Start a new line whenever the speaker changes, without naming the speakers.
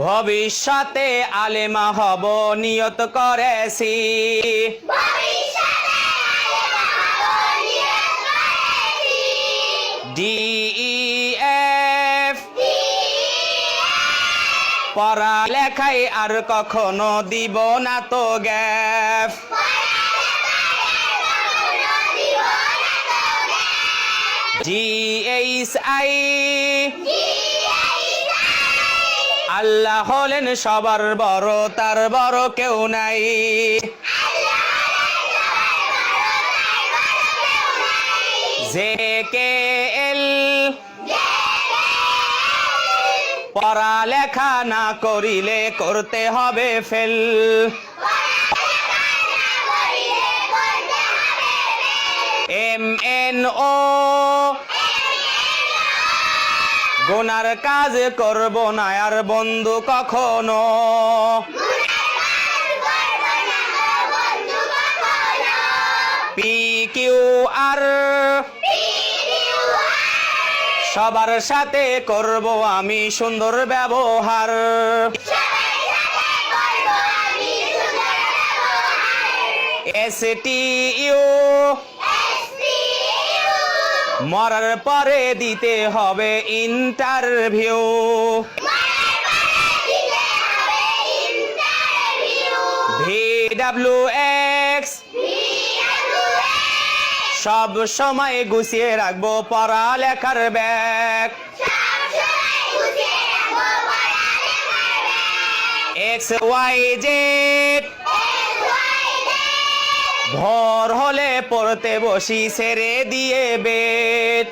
ভবিষ্যতে আলেমা হব নিয়ত করেছি। ডি এফ পড়ালেখায় আর কখনো দিব না তো গ্যাপ জি এইচ আই। আল্লাহ হলেন সবার বড়, তার বড় কেউ নাই। জে কে এল, পড়ালেখা না করিলে করতে হবে ফেল। এম এন ও গোনার কাজ করব না, আর বন্ধু কখনো। পি কিউ আর সবার সাথে করব আমি সুন্দর ব্যবহার। এস টি ইউ মরার পরে দিতে হবে ইন্টারভিউ ভি ডাব্লিউ এক্স সব সময় গুছিয়ে রাখব পড়ালেখার ব্যাগ এক্স ওয়াই জেড পড়তে বসি ছেড়ে দিয়ে বেড